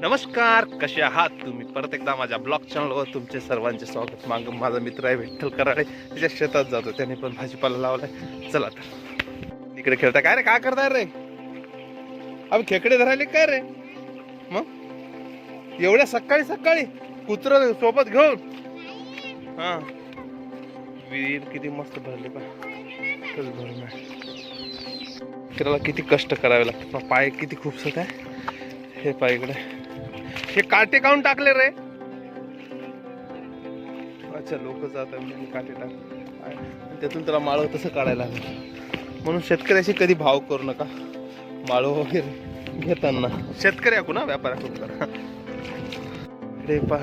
नमस्कार कसे आहात तुम्ही? परत एकदा माझ्या ब्लॉग चॅनलवर तुमचे सर्वांचे स्वागत. माग माझा मित्र आहे विठ्ठल कराडे. त्याच्या शेतात जातो त्याने पण भाजीपाला लावलाय. चला तर इकडे खेळता काय रे काय करताय रे? अबे खेकडे धरायले काय रे? मग? एवढ्या सकाळी सकाळी कुत्र सोबत घेऊन? हा. विहीर किती मस्त भरले पा त्याला किती कष्ट करावे लागतात. पाय किती खूपसत आहे? हे पाय इकडे. हे काटे काऊन टाकले रे? अच्छा लोक जात म्हणून काटे टाक त्यातून त्याला माळव तसं काढायला म्हणून शेतकऱ्याशी कधी भाव करू नका. माळव वगैरे घेताना. शेतकरी ऐकू ना व्यापार ऐकून करा. इकडे पा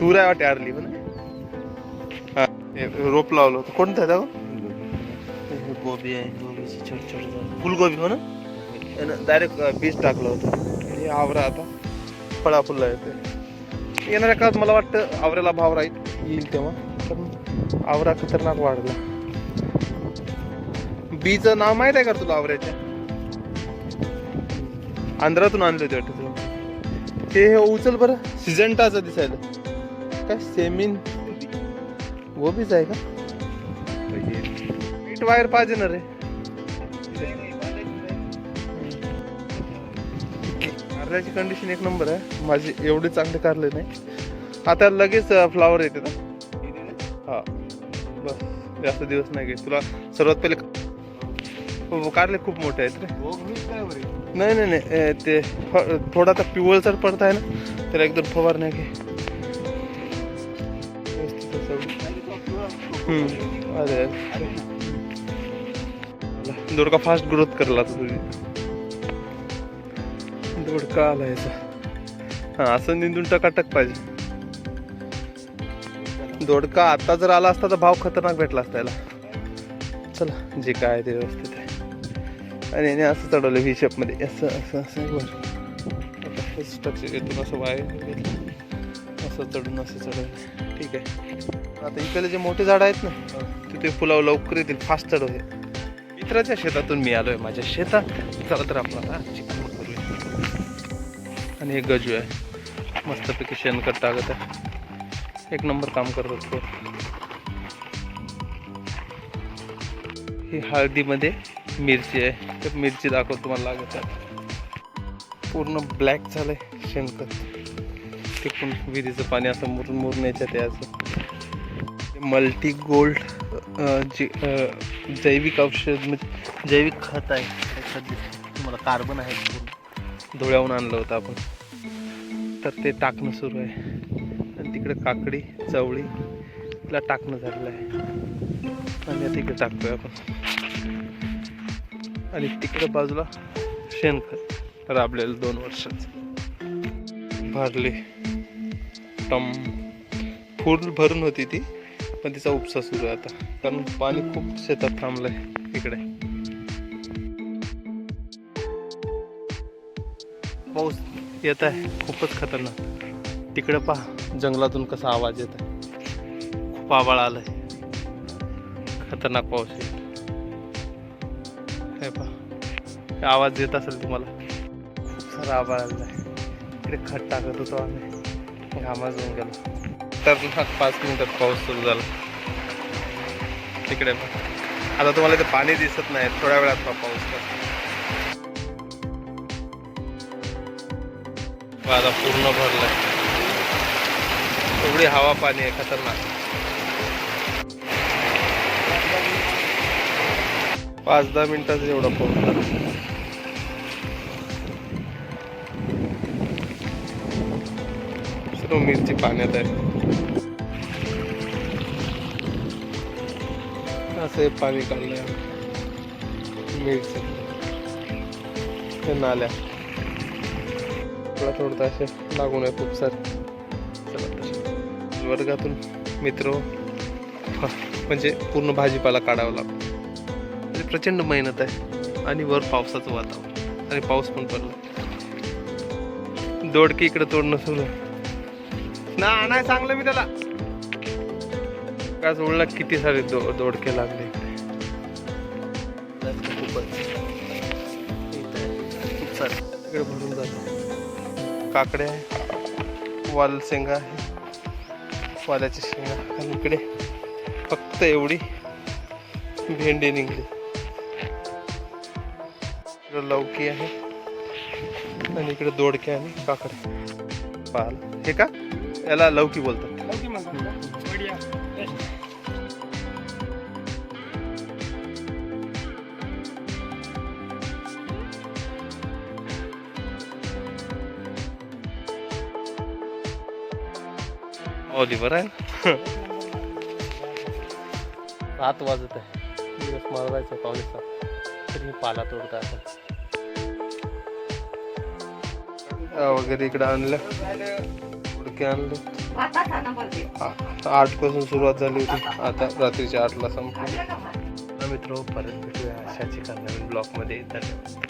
दूर आहे वाटे आरली पण. हा हे रोप लावलं होतं. कोणतं हे गोबी आहे गोबीची छोटी छोटी फुलगोबी हो ना? डायरेक्ट बीज टाकलं होतं. हे आवरा आता. फळा फुलं येते येणाऱ्या काळात मला वाटतं आवऱ्याला भाव राहील. येईल तेव्हा. पण आवरा खतरनाक वाढला. बीचं नाव माहीत आहे का तुला आवऱ्याच्या? आंध्रातून आणले होते वाटतं तुला. ते हे उचल बरं. सिजंटाचं दिसायला. काय सेमिन? गोबीच आहे का? मीठ वायर पाहिजे ना रे. कारल्याची कंडिशन एक नंबर आहे. माझी एवढी चांगली कारले नाही. आता लगेच फ्लावर येते ना. हा. बस. जास्त दिवस नाही घे तुला सर्वात पहिले हो, कारले खूप मोठे आहेत रे. नाही नाही नाही. ते फ- थोडा आता पिवळसर पडत आहे ना त्याला एकदम फवारण्या घे. अरे. दुर्गा दोडका फास्ट ग्रोथ करला तुझी. गुडका आला याचा हा असं निंदून टकाटक पाहिजे. दोडका आता जर आला असता तर भाव खतरनाक भेटला असता याला. चला जे काय ते व्यवस्थित आहे. आणि याने असं चढवलं व्ही शेपमध्ये असं असं असं वर. घेतो स्ट्रक्चर येथून असं वाय घेतलं. असं चढून असं चढवलं. ठीक आहे. आता इकडे जे मोठे झाड आहेत ना तिथे फुलाव लवकर येतील फास्ट चढवते मित्राच्या शेतातून मी आलोय माझ्या शेतात. चला तर आपला आता चिकन आणि एक गजू आहे. मस्तपैकी शेणखत टाकत आहे. एक नंबर काम करत असतो ही हळदीमध्ये मिरची आहे. तर मिरची दाखवतो तुम्हाला लागत आहे. पूर्ण ब्लॅक झालंय शेणखत. ते पण विहिरीचं पाणी असं मुरून मुरून याच्यात आहे असं मल्टी गोल्ड जे जैविक औषध म्हणजे जैविक खत आहे. खत तुम्हाला कार्बन आहे. पूर्ण धुळ्याहून आणलं होतं आपण. तर ते टाकणं सुरू आहे. आणि तिकडे काकडी चवळी तिला टाकणं झालेलं आहे. आणि आता इकडे टाकतोय आपण. आणि तिकडे बाजूला शेणखत राबलेलं दोन वर्षाचं. भरले टम. फुल भरून होती ती पण तिचा उपसा सुरू आहे आता. कारण पाणी खूप शेतात थांबलंय इकडे. पाऊस येत आहे. खूपच खतरनाक. तिकडं पहा जंगलातून कसा आवाज येत आहे. खूप आवाळ आलाय. खतरनाक पाऊस येईल हे पहा आवाज येत असेल तुम्हाला. खूप सारा आवाळ आलेला आहे इकडे खत टाकत होतो आम्ही. घामाच होऊन गेलो. खतरनाक पाच मिनिटात पाऊस सुरू झाला. तिकडे पहा. आता तुम्हाला इथे पाणी दिसत नाही. थोड्या वेळात पहा पाऊस. आता पूर्ण भरलाय. एवढी हवा पाणी आहे खतरनाक. पाच दहा मिनिटात एवढा पाऊस सर्व मिरची पाण्यात आहे. असं हे पाणी काढलंय. मिरची. हे नाल्या. आपला थोडं असे लागून आहे खूप सारे. चला तसे. वर्गातून मित्र म्हणजे पूर्ण भाजीपाला काढावा लागतो. म्हणजे प्रचंड मेहनत आहे आणि वर पावसाचं वातावरण. आणि पाऊस पण पडला. दोडकी इकडे तोडणं सुरू ना नाही सांगलं मी त्याला. का जोडला किती सारे दो दोडके लागले खूपच. खूप सारे. इकडे भरून जातो. काकडे आहे. वाल शेंगा आहे. वाल्याची शेंगा. आणि इकडे फक्त एवढी भेंडी निघली. इकडं लौकी आहे. आणि इकडे दोडके आणि काकडे. पाल हे का? याला लौकी बोलतात. ऑलिव्हर आहे ना सात वाजत आहे. दिवस मला जायचं पावणे सात तरी पाला तोडता आपण. वगैरे इकडे आणलं. उडके आणले. आठपासून सुरुवात झाली होती. आता रात्रीच्या आठला संपली. मित्र परत भेटूया अशाच एका नवीन ब्लॉगमध्ये. धन्यवाद.